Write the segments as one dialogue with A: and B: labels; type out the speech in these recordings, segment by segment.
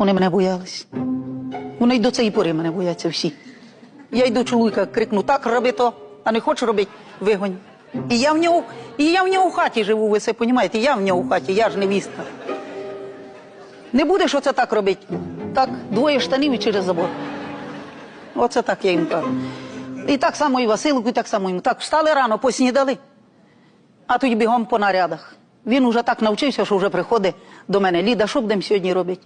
A: Вони мене боялись. Вони й до цієї пори мене бояться всі. Я йду чоловіка, крикну, так роби то, а не хочеш робити, вигонь. І я в нього, і я в нього в хаті живу, ви це розумієте? Я в нього в хаті, я ж невістка. Не будеш оце так робити. Так, двоє штанів і через забор. Оце так я їм кажу. І так само і Василику, і так само йому. Так, встали рано, поснідали, а тоді бігом по нарядах. Він уже так навчився, що вже приходить до мене. Ліда, що будемо сьогодні робити?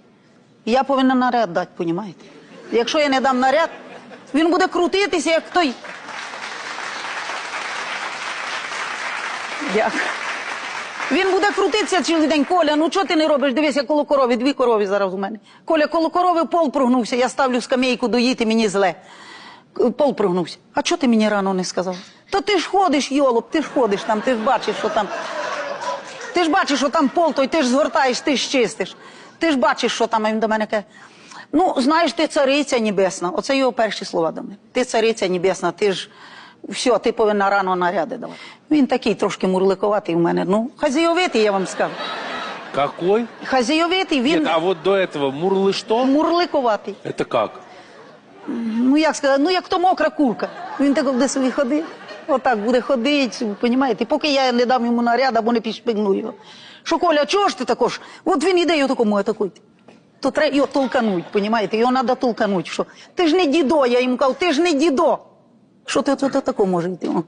A: Я повинна наряд дати, понімаєте? Якщо я не дам наряд, він буде крутитися, як той. Дякую. Він буде крутитися цілий день. Коля, ну чого ти не робиш? Дивися, коло корови, дві корови зараз у мене. Коля, коло корови пол прогнувся, я ставлю скамейку доїти, мені зле. Пол прогнувся. А чого ти мені рано не сказав? Та ти ж ходиш, йолоп, ти ж ходиш там, ти ж бачиш, що там. Ти ж бачиш, що там пол, той ти ж згортаєш, ти ж чистиш. Ти ж бачиш, що там А він до мене каже. Ну, знаєш, ти цариця небесна. Оце його перші слова до мене. Ти цариця небесна, ти ж все, ти повинна рано наряди давати. Він такий трошки мурликоватий у мене. Ну, хазійовитий, я вам скажу.
B: Какой?
A: Хазійовитий, він
B: Нет, а вот до этого мурлы что?
A: мурликоватий.
B: Это как?
A: Ну, як сказати, ну як то мокра курка. Він так буде собі ходити. Отак буде ходити, розумієте, поки я не дам йому наряд або не підшпигну його. Що, Коля, чого ж ти також? От він іде, його такому атакують. То треба його толкануть, розумієте? Його треба толкануть. Що? Ти ж не дідо, я йому кажу, ти ж не дідо. Що ти тут тако може йти? О.